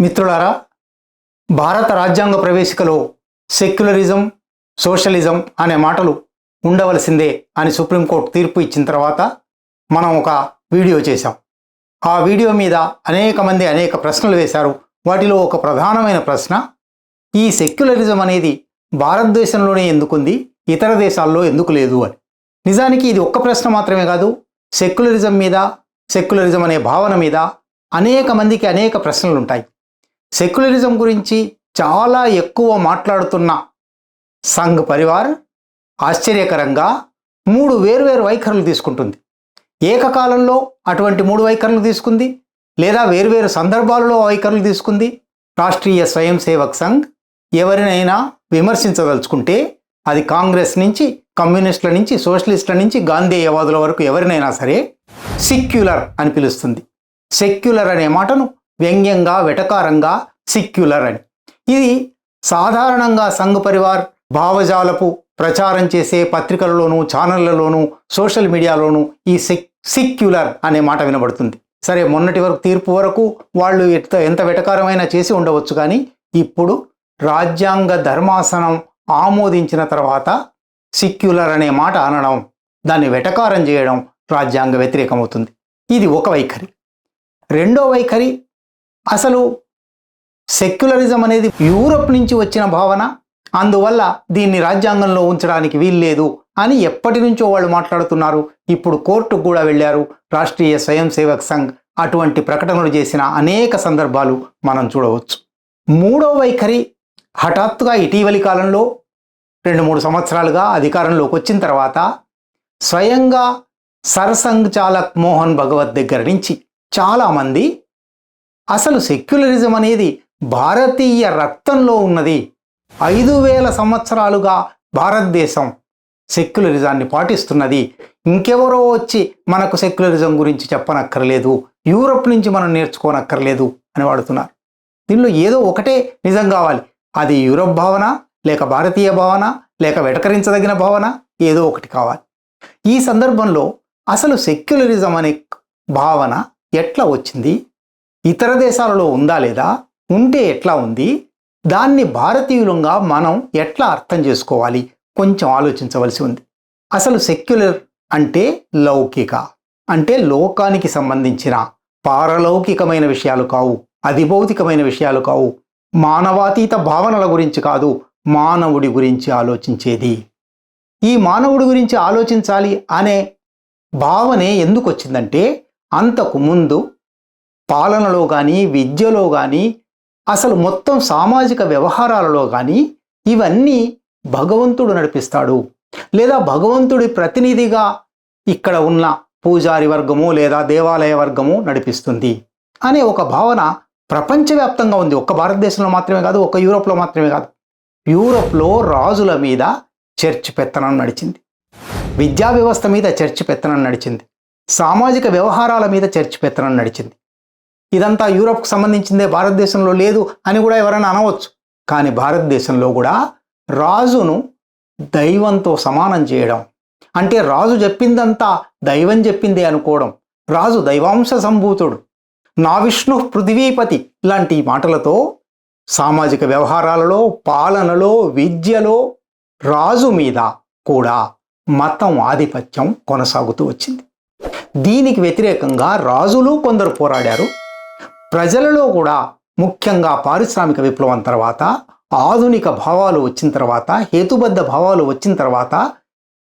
మిత్రులారా భారత రాజ్యాంగ ప్రవేశికలో సెక్యులరిజం సోషలిజం అనే మాటలు ఉండవలసిందే అని సుప్రీంకోర్టు తీర్పు ఇచ్చిన తర్వాత మనం ఒక వీడియో చేశాం. ఆ వీడియో మీద అనేక మంది అనేక ప్రశ్నలు వేశారు. వాటిలో ఒక ప్రధానమైన ప్రశ్న ఈ సెక్యులరిజం అనేది భారతదేశంలోనే ఎందుకుంది? ఇతర దేశాల్లో ఎందుకు లేదు అని. నిజానికి ఇది ఒక్క ప్రశ్న మాత్రమే కాదు సెక్యులరిజం మీద సెక్యులరిజం అనే భావన మీద అనేక మందికి అనేక ప్రశ్నలు ఉంటాయి సెక్యులరిజం గురించి చాలా ఎక్కువ మాట్లాడుతున్న సంఘ్ పరివార్ ఆశ్చర్యకరంగా మూడు వేర్వేరు వైఖరులు తీసుకుంటుంది. ఏకకాలంలో అటువంటి మూడు వైఖరులు తీసుకుంది లేదా వేర్వేరు సందర్భాలలో వైఖరులు తీసుకుంది రాష్ట్రీయ స్వయం సేవక్ సంఘ్. ఎవరినైనా విమర్శించదలుచుకుంటే అది కాంగ్రెస్ నుంచి కమ్యూనిస్టుల నుంచి సోషలిస్టుల నుంచి గాంధేయవాదుల వరకు ఎవరినైనా సరే సెక్యులర్ అని పిలుస్తుంది. సెక్యులర్ అనే మాటను వ్యంగ్యంగా వెటకారంగా సిక్యులర్ అని. ఇది సాధారణంగా సంఘ్ పరివార్ భావజాలపు ప్రచారం చేసే పత్రికలలోనూ ఛానళ్ళలోనూ సోషల్ మీడియాలోనూ ఈ సిక్ సిక్యులర్ అనే మాట వినబడుతుంది. సరే మొన్నటి వరకు తీర్పు వరకు వాళ్ళు ఎంత ఎంత వెటకారమైనా చేసి ఉండవచ్చు కానీ ఇప్పుడు రాజ్యాంగ ధర్మాసనం ఆమోదించిన తర్వాత సిక్యులర్ అనే మాట అనడం దాన్ని వెటకారం చేయడం రాజ్యాంగ వ్యతిరేకమవుతుంది. ఇది ఒక వైఖరి. రెండో వైఖరి అసలు సెక్యులరిజం అనేది యూరప్ నుంచి వచ్చిన భావన అందువల్ల దీన్ని రాజ్యాంగంలో ఉంచడానికి వీల్లేదు అని ఎప్పటి నుంచో వాళ్ళు మాట్లాడుతున్నారు. ఇప్పుడు కోర్టుకు కూడా వెళ్ళారు. రాష్ట్రీయ స్వయం సేవక్ సంఘ్ అటువంటి ప్రకటనలు చేసిన అనేక సందర్భాలు మనం చూడవచ్చు. మూడో వైఖరి హఠాత్తుగా ఇటీవలి కాలంలో రెండు మూడు సంవత్సరాలుగా అధికారంలోకి వచ్చిన తర్వాత స్వయంగా సర్సంఘ్ చాలక్ మోహన్ భగవత్ దగ్గర నుంచి చాలామంది అసలు సెక్యులరిజం అనేది భారతీయ రక్తంలో ఉన్నది. ఐదు వేల సంవత్సరాలుగా భారతదేశం సెక్యులరిజాన్ని పాటిస్తున్నది. ఇంకెవరో వచ్చి మనకు సెక్యులరిజం గురించి చెప్పనక్కర్లేదు. యూరప్ నుంచి మనం నేర్చుకోనక్కర్లేదు అని వాడుతున్నారు. దీనిలో ఏదో ఒకటే నిజం కావాలి. అది యూరప్ భావన లేక భారతీయ భావన లేక వెటకరించదగిన భావన ఏదో ఒకటి కావాలి. ఈ సందర్భంలో అసలు సెక్యులరిజం అనే భావన ఎట్లా వచ్చింది? ఇతర దేశాలలో ఉందా లేదా? ఉంటే ఎట్లా ఉంది? దాన్ని భారతీయులంగా మనం ఎట్లా అర్థం చేసుకోవాలి? కొంచెం ఆలోచించవలసి ఉంది. అసలు సెక్యులర్ అంటే లౌకిక. అంటే లోకానికి సంబంధించిన పారలౌకికమైన విషయాలు కావు. అధిభౌతికమైన విషయాలు కావు. మానవాతీత భావనల గురించి కాదు మానవుడి గురించి ఆలోచించేది. ఈ మానవుడి గురించి ఆలోచించాలి అనే భావనే ఎందుకు వచ్చిందంటే అంతకు ముందు పాలనలో కానీ విద్యలో కానీ అసలు మొత్తం సామాజిక వ్యవహారాలలో కానీ ఇవన్నీ భగవంతుడు నడిపిస్తాడు. లేదా భగవంతుడి ప్రతినిధిగా ఇక్కడ ఉన్న పూజారి వర్గము లేదా దేవాలయ వర్గము నడిపిస్తుంది అనే ఒక భావన ప్రపంచవ్యాప్తంగా ఉంది. ఒక్క భారతదేశంలో మాత్రమే కాదు ఒక్క యూరోప్లో మాత్రమే కాదు. యూరోప్లో రాజుల మీద చర్చి పెత్తనం నడిచింది. విద్యా వ్యవస్థ మీద చర్చి పెత్తనం నడిచింది. సామాజిక వ్యవహారాల మీద చర్చి పెత్తనం నడిచింది. ఇదంతా యూరప్కు సంబంధించిందే భారతదేశంలో లేదు అని కూడా ఎవరైనా అనవచ్చు. కానీ భారతదేశంలో కూడా రాజును దైవంతో సమానం చేయడం అంటే రాజు చెప్పిందంతా దైవం చెప్పిందే అనుకోవడం రాజు దైవాంశ సంభూతుడు నా విష్ణు పృథివీపతి ఇలాంటి మాటలతో సామాజిక వ్యవహారాలలో పాలనలో విద్యలో రాజు మీద కూడా మతం ఆధిపత్యం కొనసాగుతూ వచ్చింది. దీనికి వ్యతిరేకంగా రాజులు కొందరు పోరాడారు. ప్రజలలో కూడా ముఖ్యంగా పారిశ్రామిక విప్లవం తర్వాత ఆధునిక భావాలు వచ్చిన తర్వాత హేతుబద్ధ భావాలు వచ్చిన తర్వాత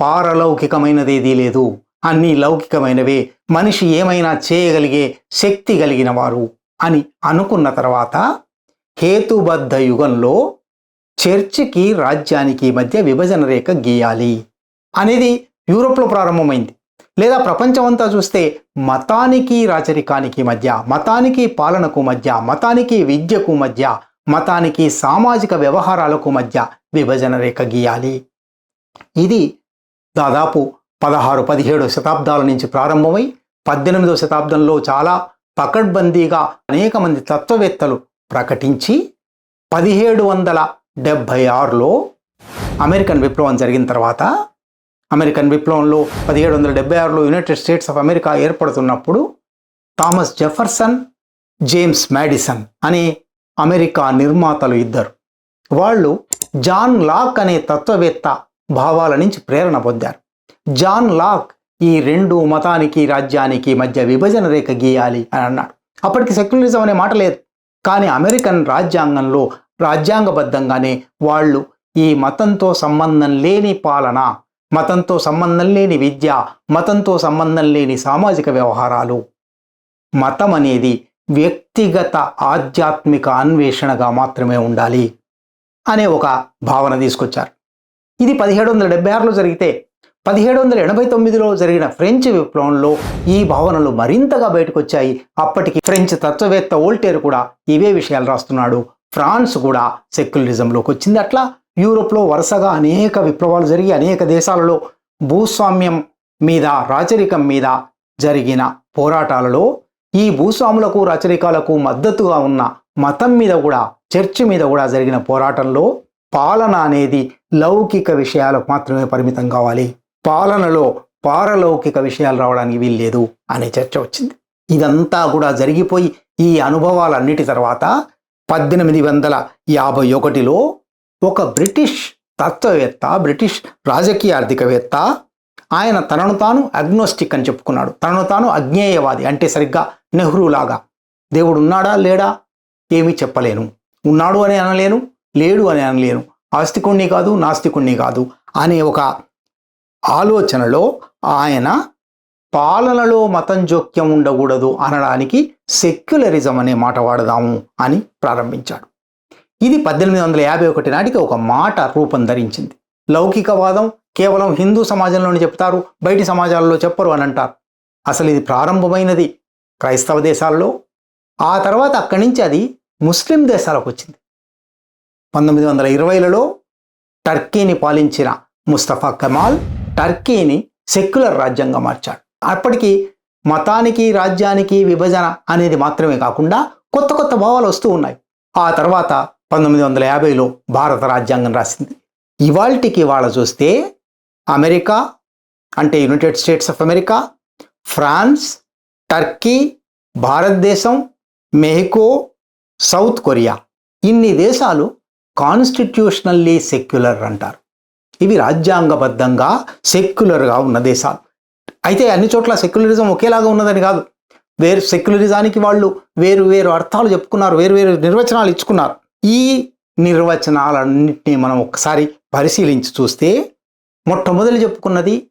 పారలౌకికమైనదేదీ లేదు. అన్నీ లౌకికమైనవే. మనిషి ఏమైనా చేయగలిగే శక్తి కలిగిన వారు అని అనుకున్న తర్వాత హేతుబద్ధ యుగంలో చర్చికి రాజ్యానికి మధ్య విభజన రేఖ గీయాలి అనేది యూరోప్లో ప్రారంభమైంది. లేదా ప్రపంచమంతా చూస్తే మతానికి రాచరికానికి మధ్య మతానికి పాలనకు మధ్య మతానికి విద్యకు మధ్య మతానికి సామాజిక వ్యవహారాలకు మధ్య విభజన రేఖ గీయాలి. ఇది దాదాపు పదహారు పదిహేడు శతాబ్దాల నుంచి ప్రారంభమై పద్దెనిమిదవ శతాబ్దంలో చాలా పకడ్బందీగా అనేక మంది తత్వవేత్తలు ప్రకటించి పదిహేడు వందల డెబ్భై ఆరులో అమెరికన్ విప్లవం జరిగిన తర్వాత అమెరికన్ విప్లవంలో పదిహేడు వందల డెబ్బై ఆరులో యునైటెడ్ స్టేట్స్ ఆఫ్ అమెరికా ఏర్పడుతున్నప్పుడు థామస్ జెఫర్సన్ జేమ్స్ మ్యాడిసన్ అనే అమెరికా నిర్మాతలు ఇద్దరు. వాళ్ళు జాన్ లాక్ అనే తత్వవేత్త భావాల నుంచి ప్రేరణ పొందారు. జాన్ లాక్ ఈ రెండు మతానికి రాజ్యానికి మధ్య విభజన రేఖ గీయాలి అని అన్నాడు. అప్పటికి సెక్యులరిజం అనే మాట లేదు. కానీ అమెరికన్ రాజ్యాంగంలో రాజ్యాంగబద్ధంగానే వాళ్ళు ఈ మతంతో సంబంధం లేని పాలన మతంతో సంబంధం లేని విద్య మతంతో సంబంధం లేని సామాజిక వ్యవహారాలు. మతం అనేది వ్యక్తిగత ఆధ్యాత్మిక అన్వేషణగా మాత్రమే ఉండాలి అనే ఒక భావన తీసుకొచ్చారు. ఇది పదిహేడు వందల డెబ్బై ఆరులో జరిగితే పదిహేడు వందల ఎనభై తొమ్మిదిలో జరిగిన ఫ్రెంచ్ విప్లవంలో ఈ భావనలు మరింతగా బయటకు వచ్చాయి అప్పటికి ఫ్రెంచ్ తత్వవేత్త ఓల్టేర్ కూడా ఇవే విషయాలు రాస్తున్నాడు. ఫ్రాన్స్ కూడా సెక్యులరిజంలోకి వచ్చింది అట్లా యూరోప్లో వరుసగా అనేక విప్లవాలు జరిగి అనేక దేశాలలో భూస్వామ్యం మీద రాచరికం మీద జరిగిన పోరాటాలలో ఈ భూస్వాములకు రాచరికాలకు మద్దతుగా ఉన్న మతం మీద కూడా చర్చి మీద కూడా జరిగిన పోరాటంలో పాలన అనేది లౌకిక విషయాలకు మాత్రమే పరిమితం కావాలి. పాలనలో పారలౌకిక విషయాలు రావడానికి వీల్లేదు అనే చర్చ వచ్చింది. ఇదంతా కూడా జరిగిపోయి ఈ అనుభవాలన్నిటి తర్వాత పద్దెనిమిది వందల యాభై ఒకటిలో ఒక బ్రిటిష్ తత్వవేత్త బ్రిటిష్ రాజకీయ ఆర్థికవేత్త ఆయన తనను తాను అగ్నోస్టిక్ అని చెప్పుకున్నాడు. తనను తాను అజ్ఞేయవాది అంటే సరిగ్గా నెహ్రూలాగా దేవుడు ఉన్నాడా? లేడా? ఏమీ చెప్పలేను. ఉన్నాడు అని అనలేను లేడు అని అనలేను. ఆస్తికుణ్ణి కాదు నాస్తికుణ్ణి కాదు అనే ఒక ఆలోచనలో ఆయన పాలనలో మతం జోక్యం ఉండకూడదు అనడానికి సెక్యులరిజం అనే మాట వాడదాము అని ప్రారంభించాడు. ఇది పద్దెనిమిది వందల యాభై ఒకటి నాటికి ఒక మాట రూపం ధరించింది. లౌకికవాదం కేవలం హిందూ సమాజంలోనే చెప్తారు బయటి సమాజాల్లో చెప్పరు అని అంటారు. అసలు ఇది ప్రారంభమైనది క్రైస్తవ దేశాల్లో. ఆ తర్వాత అక్కడి నుంచి అది ముస్లిం దేశాలకు వచ్చింది. పంతొమ్మిది వందల ఇరవైలలో టర్కీని పాలించిన ముస్తఫా కమాల్ టర్కీని సెక్యులర్ రాజ్యంగా మార్చాడు. అప్పటికి మతానికి రాజ్యానికి విభజన అనేది మాత్రమే కాకుండా కొత్త కొత్త భావాలు వస్తూ ఉన్నాయి. ఆ తర్వాత పంతొమ్మిది వందల యాభైలో భారత రాజ్యాంగం రాసింది. ఇవాల్టికి వాళ్ళ చూస్తే అమెరికా అంటే united states of America France Turkey భారతదేశం మెహికో సౌత్ కొరియా ఇన్ని దేశాలు కాన్స్టిట్యూషనల్లీ సెక్యులర్ అంటారు. ఇవి రాజ్యాంగబద్ధంగా సెక్యులర్గా ఉన్న దేశాలు. అయితే అన్ని చోట్ల సెక్యులరిజం ఒకేలాగా ఉన్నదని కాదు. వేరు సెక్యులరిజానికి వాళ్ళు వేరు వేరు అర్థాలు చెప్పుకున్నారు వేరు వేరు నిర్వచనాలు ఇచ్చుకున్నారు. ఈ నిర్వచనాలన్నింటినీ మనం ఒకసారి పరిశీలించి చూస్తే మొట్టమొదలు చెప్పుకున్నది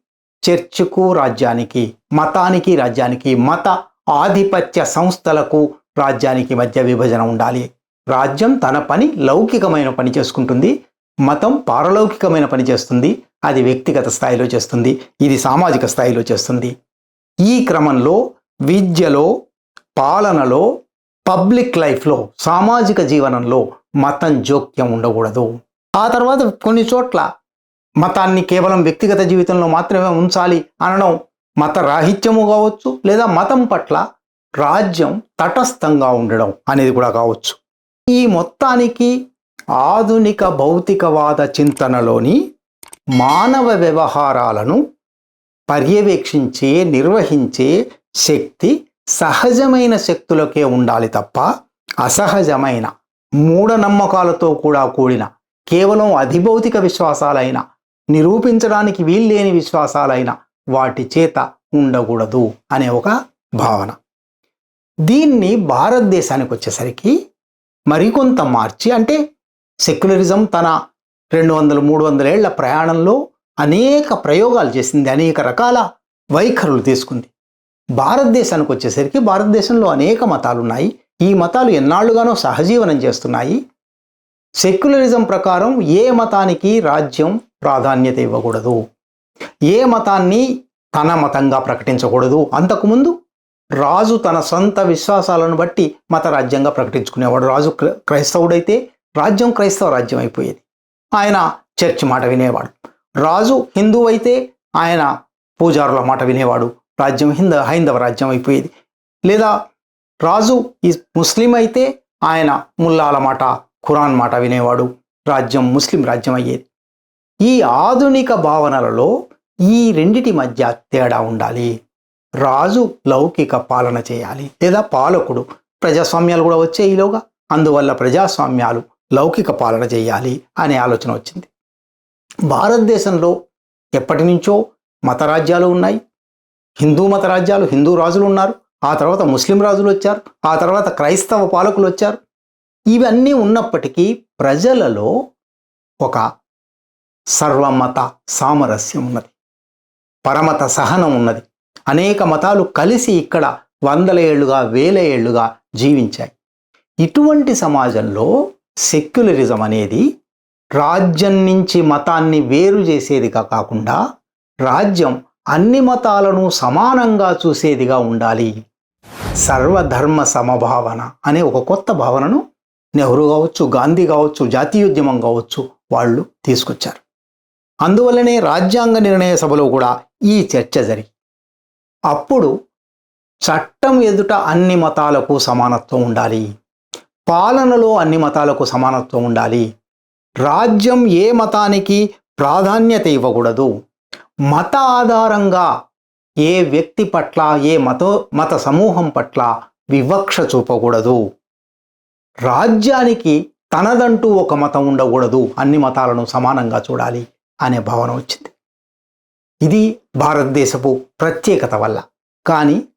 చర్చ్కు రాజ్యానికి మతానికి రాజ్యానికి మత ఆధిపత్య సంస్థలకు రాజ్యానికి మధ్య విభజన ఉండాలి. రాజ్యం తన పని లౌకికమైన పని చేసుకుంటుంది. మతం పారలౌకికమైన పని చేస్తుంది. అది వ్యక్తిగత స్థాయిలో చేస్తుంది. ఇది సామాజిక స్థాయిలో చేస్తుంది. ఈ క్రమంలో విద్యలో పాలనలో పబ్లిక్ లైఫ్లో సామాజిక జీవనంలో మతం జోక్యం ఉండకూడదు. ఆ తర్వాత కొన్ని చోట్ల మతాన్ని కేవలం వ్యక్తిగత జీవితంలో మాత్రమే ఉంచాలి అనడం మత రాహిత్యము కావచ్చు లేదా మతం పట్ల రాజ్యం తటస్థంగా ఉండడం అనేది కూడా కావచ్చు. ఈ మొత్తానికి ఆధునిక భౌతికవాద చింతనలోని మానవ వ్యవహారాలను పర్యవేక్షించే నిర్వహించే శక్తి సహజమైన శక్తులకే ఉండాలి తప్ప అసహజమైన మూఢనమ్మకాలతో కూడా కూడిన కేవలం అధిభౌతిక విశ్వాసాలైన నిరూపించడానికి వీల్లేని విశ్వాసాలైన వాటి చేత ఉండకూడదు అనే ఒక భావన. దీన్ని భారతదేశానికి వచ్చేసరికి మరికొంత మార్చి అంటే సెక్యులరిజం తన రెండు వందల మూడు వందల ఏళ్ళ ప్రయాణంలో అనేక ప్రయోగాలు చేసింది అనేక రకాల వైఖరులు తీసుకుంది. భారతదేశానికి వచ్చేసరికి భారతదేశంలో అనేక మతాలు ఉన్నాయి ఈ మతాలు ఎన్నాళ్ళుగానో సహజీవనం చేస్తున్నాయి. సెక్యులరిజం ప్రకారం ఏ మతానికి రాజ్యం ప్రాధాన్యత ఇవ్వకూడదు. ఏ మతాన్ని తన మతంగా ప్రకటించకూడదు. అంతకుముందు రాజు తన సొంత విశ్వాసాలను బట్టి మత రాజ్యంగా ప్రకటించుకునేవాడు. రాజు క్ర- క్రైస్తవుడైతే రాజ్యం క్రైస్తవ రాజ్యం అయిపోయేది. ఆయన చర్చ్ మాట వినేవాడు. రాజు హిందువు అయితే ఆయన పూజారుల మాట వినేవాడు. రాజ్యం హింద హైందవ రాజ్యం అయిపోయేది. లేదా రాజు ఈ ముస్లిం అయితే ఆయన ముల్లాల మాట ఖురాన్ మాట వినేవాడు. రాజ్యం ముస్లిం రాజ్యం అయ్యేది ఈ ఆధునిక భావనలలో ఈ రెండిటి మధ్య తేడా ఉండాలి. రాజు లౌకిక పాలన చేయాలి. లేదా పాలకుడు. ప్రజాస్వామ్యాలు కూడా వచ్చే ఈలోగా అందువల్ల ప్రజాస్వామ్యాలు లౌకిక పాలన చేయాలి అనే ఆలోచన వచ్చింది. భారతదేశంలో ఎప్పటి నుంచో మత రాజ్యాలు ఉన్నాయి. హిందూ మత రాజ్యాలు హిందూ రాజులు ఉన్నారు. ఆ తర్వాత ముస్లిం రాజులు వచ్చారు. ఆ తర్వాత క్రైస్తవ పాలకులు వచ్చారు. ఇవన్నీ ఉన్నప్పటికీ ప్రజలలో ఒక సర్వమత సామరస్యం ఉన్నది. పరమత సహనం ఉన్నది. అనేక మతాలు కలిసి ఇక్కడ వందల ఏళ్ళుగా వేల ఏళ్ళుగా జీవించాయి. ఇటువంటి సమాజంలో సెక్యులరిజం అనేది రాజ్యం నుంచి మతాన్ని వేరు చేసేదిగా కాకుండా రాజ్యం అన్ని మతాలను సమానంగా చూసేదిగా ఉండాలి. సర్వధర్మ సమభావన అనే ఒక కొత్త భావనను నెహ్రూ కావచ్చు గాంధీ కావచ్చు జాతీయోద్యమం కావచ్చు వాళ్ళు తీసుకొచ్చారు. అందువల్లనే రాజ్యాంగ నిర్ణయ సభలో కూడా ఈ చర్చ జరిగి అప్పుడు చట్టం ఎదుట అన్ని మతాలకు సమానత్వం ఉండాలి. పాలనలో అన్ని మతాలకు సమానత్వం ఉండాలి. రాజ్యం ఏ మతానికి ప్రాధాన్యత ఇవ్వకూడదు. మత ఆధారంగా ఏ వ్యక్తి పట్ల ఏ మత మత సమూహం పట్ల వివక్ష చూపకూడదు. రాజ్యానికి తనదంటూ ఒక మతం ఉండకూడదు. అన్ని మతాలను సమానంగా చూడాలి అనే భావన వచ్చింది. ఇది భారతదేశపు ప్రత్యేకత వల్ల. కానీ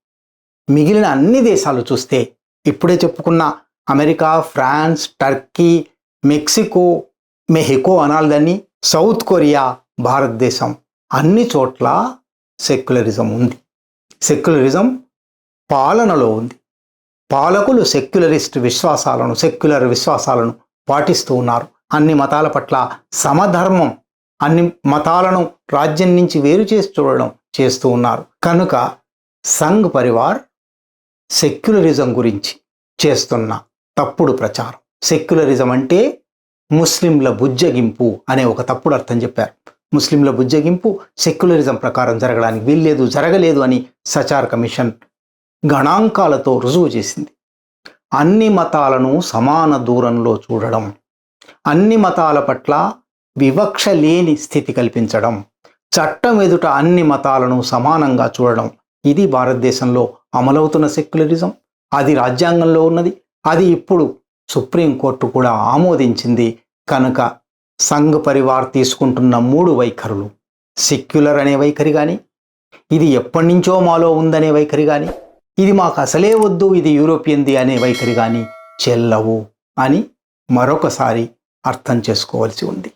మిగిలిన అన్ని దేశాలు చూస్తే ఇప్పుడే చెప్పుకున్న అమెరికా ఫ్రాన్స్ టర్కీ మెక్సికో మెహికో అనాల్దని సౌత్ కొరియా భారతదేశం అన్ని చోట్ల సెక్యులరిజం ఉంది. సెక్యులరిజం పాలనలో ఉంది. పాలకులు సెక్యులరిస్ట్ విశ్వాసాలను సెక్యులర్ విశ్వాసాలను పాటిస్తూ ఉన్నారు. అన్ని మతాల పట్ల సమధర్మం అన్ని మతాలను రాజ్యం నుంచి వేరు చేసి చూడడం చేస్తూ ఉన్నారు. కనుక సంఘ్ పరివార్ సెక్యులరిజం గురించి చేస్తున్న తప్పుడు ప్రచారం. సెక్యులరిజం అంటే ముస్లింల బుజ్జగింపు అనే ఒక తప్పుడు అర్థం చెప్పారు. ముస్లింల బుజ్జగింపు సెక్యులరిజం ప్రకారం జరగడానికి వీల్లేదు జరగలేదు అని సచార్ కమిషన్ గణాంకాలతో రుజువు చేసింది. అన్ని మతాలను సమాన దూరంలో చూడడం అన్ని మతాల పట్ల వివక్ష లేని స్థితి కల్పించడం చట్టం ఎదుట అన్ని మతాలను సమానంగా చూడడం ఇది భారతదేశంలో అమలవుతున్న సెక్యులరిజం అది రాజ్యాంగంలో ఉన్నది అది ఇప్పుడు సుప్రీంకోర్టు కూడా ఆమోదించింది కనుక సంఘ్ పరివార్ తీసుకుంటున్న మూడు వైఖరులు. సెక్యులర్ అనే వైఖరి కానీ ఇది ఎప్పటి నుంచో మాలో ఉందనే వైఖరి కానీ ఇది మాకు అసలే వద్దు ఇది యూరోపియన్ది అనే వైఖరి కానీ చెల్లవు అని మరొకసారి అర్థం చేసుకోవాల్సి ఉంది.